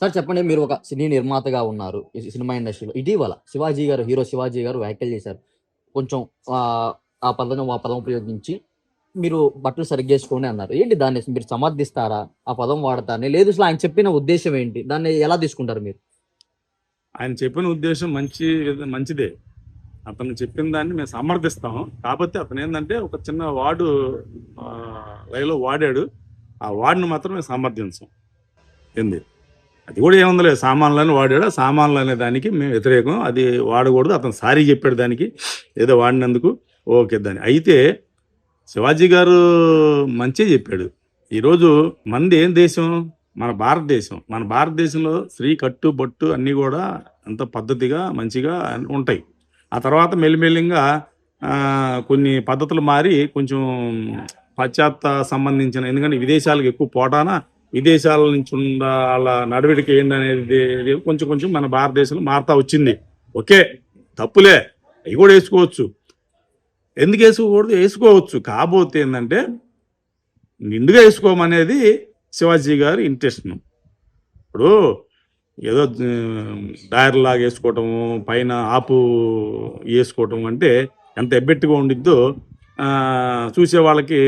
Sir చెప్పండి మీరు ఒక సినీ నిర్మాతగా ఉన్నారు ఈ సినిమా ఇండస్ట్రీలో. ఇటీవల శివాజీ గారు హీరో శివాజీ గారు వ్యాఖ్యలు చేశారు. కొంచెం ఆ, పదం ఆ పదం ఉపయోగించి మీరు బట్టలు సరిగ్గాసుకోండి అన్నారు. ఏంటి దాన్ని? మీరు సమర్థిస్తారా? ఆ పదం వాడతారని లేదు అసలు ఆయన చెప్పిన ఉద్దేశం ఏంటి? దాన్ని ఎలా తీసుకుంటారు మీరు? ఆయన చెప్పిన ఉద్దేశం మంచి మంచిదే. అతను చెప్పిన దాన్ని మేము సమర్థిస్తాం. కాకపోతే అతను ఏంటంటే ఒక చిన్న వార్డు లైలో వాడాడు. ఆ వార్డును మాత్రం మేము సమర్థించాం. ఏంది? అది కూడా ఏముందలే సామాన్లను వాడాడు? సామాన్లు అనే దానికి మేము వ్యతిరేకం. అది వాడకూడదు. అతను సారీ చెప్పాడు దానికి. ఏదో వాడినందుకు ఓకే దాని. అయితే శివాజీ గారు మంచి చెప్పాడు. ఈరోజు మంది ఏం దేశం? మన భారతదేశం. మన భారతదేశంలో స్త్రీ కట్టు బొట్టు అన్నీ కూడా అంత పద్ధతిగా మంచిగా ఉంటాయి. ఆ తర్వాత మెల్లిమెల్లిగా కొన్ని పద్ధతులు మారి కొంచెం పాశ్చాత్య సంబంధించిన ఎందుకంటే విదేశాలకు ఎక్కువ పోటాన విదేశాల నుంచి ఉన్న వాళ్ళ నడవడిక ఏంటనేది కొంచెం కొంచెం మన భారతదేశంలో మారుతా వచ్చింది. ఓకే తప్పులే. అవి కూడా వేసుకోవచ్చు. ఎందుకు వేసుకోకూడదు? వేసుకోవచ్చు. కాకపోతే ఏంటంటే నిండుగా వేసుకోమనేది శివాజీ గారి ఇంట్రెస్ట్ ఇప్పుడు ఏదో డైర్ లాగా వేసుకోవటము పైన ఆపు వేసుకోవటం అంటే ఎంత ఎబ్బెట్టుగా ఉండిద్దో చూసే వాళ్ళకి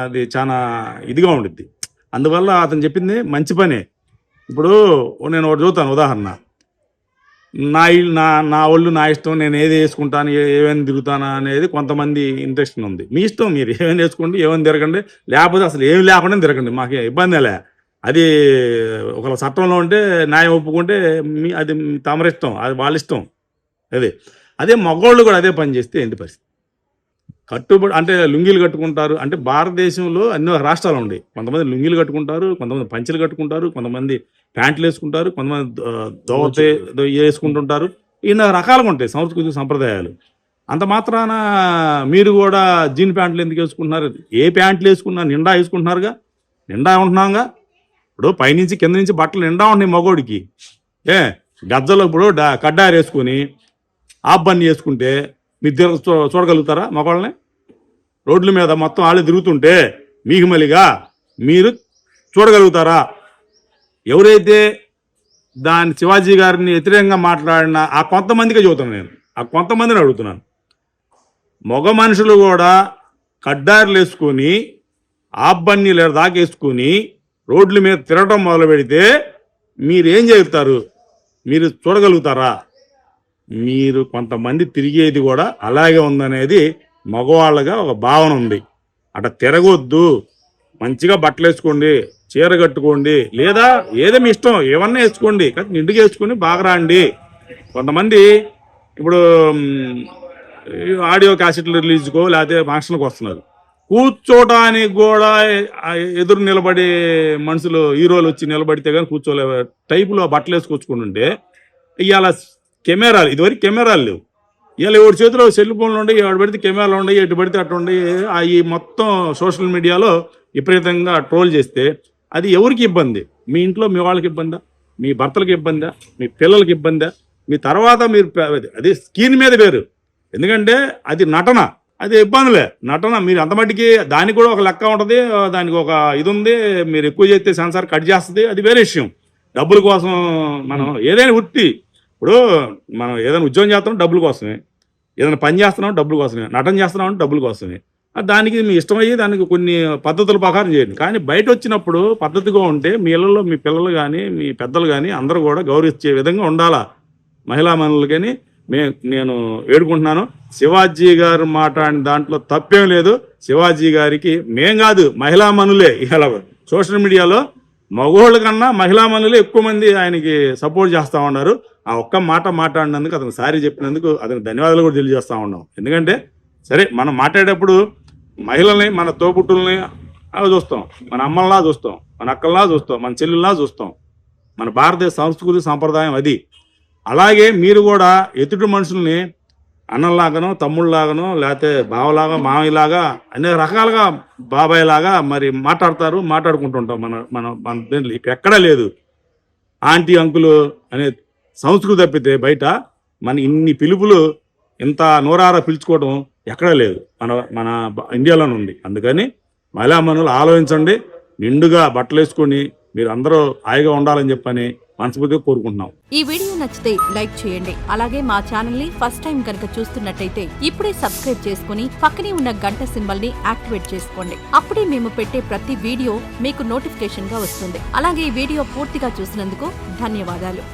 అది చాలా ఇదిగా ఉండిద్ది. అందువల్ల అతను చెప్పింది మంచి పనే. ఇప్పుడు నేను ఒకటి చూస్తాను ఉదాహరణ. నా ఇల్లు నా నా ఒళ్ళు నా ఇష్టం నేను ఏది వేసుకుంటాను ఏమైనా తిరుగుతాను అనేది కొంతమంది ఇంట్రెస్ట్ ఉంది. మీ ఇష్టం మీరు ఏమైనా వేసుకోండి ఏమైనా తిరగండి లేకపోతే అసలు ఏమి లేకుండా తిరగండి మాకు ఇబ్బంది లే. అది ఒకవేళ చట్టంలో ఉంటే న్యాయం ఒప్పుకుంటే మీ అది మీ తమరిష్టం అది వాళ్ళ ఇష్టం. అదే అదే మగవాళ్ళు కూడా అదే పని చేస్తే ఏంటి పరిస్థితి? కట్టుబడి అంటే లుంగీలు కట్టుకుంటారు. అంటే భారతదేశంలో అన్ని రాష్ట్రాలు ఉన్నాయి. కొంతమంది లుంగీలు కట్టుకుంటారు కొంతమంది పంచెలు కట్టుకుంటారు కొంతమంది ప్యాంట్లు వేసుకుంటారు కొంతమంది దోవతే. వేసుకుంటుంటారు. ఈయన రకాలుగా ఉంటాయి సంస్కృతి సంప్రదాయాలు. అంత మాత్రాన మీరు కూడా జీన్ ప్యాంట్లు ఎందుకు వేసుకుంటున్నారు? ఏ ప్యాంట్లు వేసుకున్నా నిండా వేసుకుంటున్నారుగా? నిండా ఉంటున్నాంగా? ఇప్పుడు పైనుంచి కింద నుంచి బట్టలు నిండా ఉన్నాయి మగోడికి. ఏ గజ్జలో ఇప్పుడు కడ్డారు వేసుకొని ఆబ్బన్ని వేసుకుంటే మీరు చూ- చూడగలుగుతారా మగవాళ్ళని? రోడ్ల మీద మొత్తం వాళ్ళు తిరుగుతుంటే మీకు మలిగా మీరు చూడగలుగుతారా? ఎవరైతే దాని శివాజీ గారిని వ్యతిరేకంగా మాట్లాడిన ఆ కొంతమందికే చెబుతున్నాను నేను. ఆ కొంతమందిని అడుగుతున్నాను. మగ మనుషులు కూడా కడ్డారులు వేసుకొని ఆబ్బన్ని లేదా దాకేసుకొని రోడ్ల మీద తిరగడం మొదలు పెడితే మీరేం చేస్తారు? మీరు చూడగలుగుతారా? మీరు కొంతమంది తిరిగేది కూడా అలాగే ఉందనేది మగవాళ్ళగా ఒక భావన ఉంది. అట తిరగొద్దు. మంచిగా బట్టలు వేసుకోండి చీర కట్టుకోండి లేదా ఏదో మీ ఇష్టం ఏమన్నా వేసుకోండి. కానీ నిండుగా వేసుకొని బాగా రాండి. కొంతమంది ఇప్పుడు ఆడియో క్యాసెట్లు రిలీజ్కో లేకపోతే ఫంక్షన్కి వస్తున్నారు. కూర్చోటానికి కూడా ఎదురు నిలబడి మనుషులు హీరోలు వచ్చి నిలబడితే కానీ కూర్చోలే టైపులో బట్టలు వేసుకొచ్చుకుంటుంటే ఇవాళ కెమెరాలు ఇదివరకు కెమెరాలు లేవు. ఇలా ఎవరి చేతిలో సెల్ ఫోన్లు ఉండయి ఎవడు పెడితే కెమెరాలు ఉండయి ఎటు పెడితే అటు ఉండయి మొత్తం సోషల్ మీడియాలో విపరీతంగా ట్రోల్ చేస్తే అది ఎవరికి ఇబ్బంది? మీ ఇంట్లో మీ వాళ్ళకి ఇబ్బందా? మీ భర్తలకు ఇబ్బందా? మీ పిల్లలకి ఇబ్బందా? మీ తర్వాత మీరు అది స్క్రీన్ మీద వేరు. ఎందుకంటే అది నటన. అది ఇబ్బందులే. నటన మీరు అంతమట్టికి దానికి కూడా ఒక లెక్క ఉంటుంది దానికి ఒక ఇది ఉంది మీరు ఎక్కువ చేస్తే సెన్సార్ కట్ చేస్తుంది అది వేరే విషయం. డబ్బుల కోసం మనం ఏదైనా వృత్తి ఇప్పుడు మనం ఏదైనా ఉద్యోగం చేస్తున్నాం డబ్బుల కోసమే. ఏదైనా పని చేస్తున్నాం డబ్బుల కోసమే. నటన చేస్తున్నాం అంటే డబ్బుల కోసమే. దానికి మీ ఇష్టమయ్యి దానికి కొన్ని పద్ధతుల ప్రకారం చేయండి. కానీ బయట వచ్చినప్పుడు పద్ధతిగా ఉంటే మీ ఇళ్ళలో మీ పిల్లలు కానీ మీ పెద్దలు కానీ అందరూ కూడా గౌరవించే విధంగా ఉండాలా? మహిళా మనులు కానీ మే నేను వేడుకుంటున్నాను. శివాజీ గారు మాట్లాడిన దాంట్లో తప్పేం లేదు. శివాజీ గారికి మేం కాదు మహిళా మనులే. ఇలా సోషల్ మీడియాలో మగవాళ్ళ కన్నా మహిళా మనులే ఎక్కువ మంది ఆయనకి సపోర్ట్ చేస్తూ ఉన్నారు. ఆ ఒక్క మాట మాట్లాడినందుకు అతను సారీ చెప్పినందుకు అతనికి ధన్యవాదాలు కూడా తెలియజేస్తూ ఉన్నాం. ఎందుకంటే సరే మనం మాట్లాడేటప్పుడు మహిళల్ని మన తోబుట్టుల్ని అలా చూస్తాం. మన అమ్మల్లా చూస్తాం. మన అక్కల్లా చూస్తాం. మన చెల్లెల్లా చూస్తాం. మన భారతీయ సంస్కృతి సాంప్రదాయం అది. అలాగే మీరు కూడా ఎదుటి మనుషుల్ని అన్నలాగానో తమ్ముళ్ళలాగానో లేకపోతే బావలాగా మామయ్యలాగా అనేక రకాలుగా బాబాయ్ లాగా మరి మాట్లాడతారు మాట్లాడుకుంటుంటాం మన మన మన దీంట్లో. ఇప్పుడు ఎక్కడా లేదు. ఆంటీ అంకులు అనే సంస్కృతి తప్పితే బయట మన ఇన్ని పిలుపులు ఇంత నోరారా పిలుచుకోవడం ఎక్కడా లేదు. మన మన ఇండియాలో ఇండియాలోనే ఉంది అందుకని మహిళా మనులు ఆలోచించండి. నిండుగా బట్టలు వేసుకొని మీరు అందరూ హాయిగా ఉండాలని చెప్పని మనస్ఫూర్తిగా కోరుకుంటున్నాం. ఈ వీడియో నచ్చితే లైక్ చేయండి. అలాగే మా ఛానల్ని ఫస్ట్ టైం కనుక చూస్తున్నట్టయితే ఇప్పుడే సబ్స్క్రైబ్ చేసుకుని పక్కనే ఉన్న గంట సింబల్ని యాక్టివేట్ చేసుకోండి. అప్పుడే మేము పెట్టే ప్రతి వీడియో మీకు నోటిఫికేషన్గా వస్తుంది. అలాగే ఈ వీడియో పూర్తిగా చూసినందుకు ధన్యవాదాలు.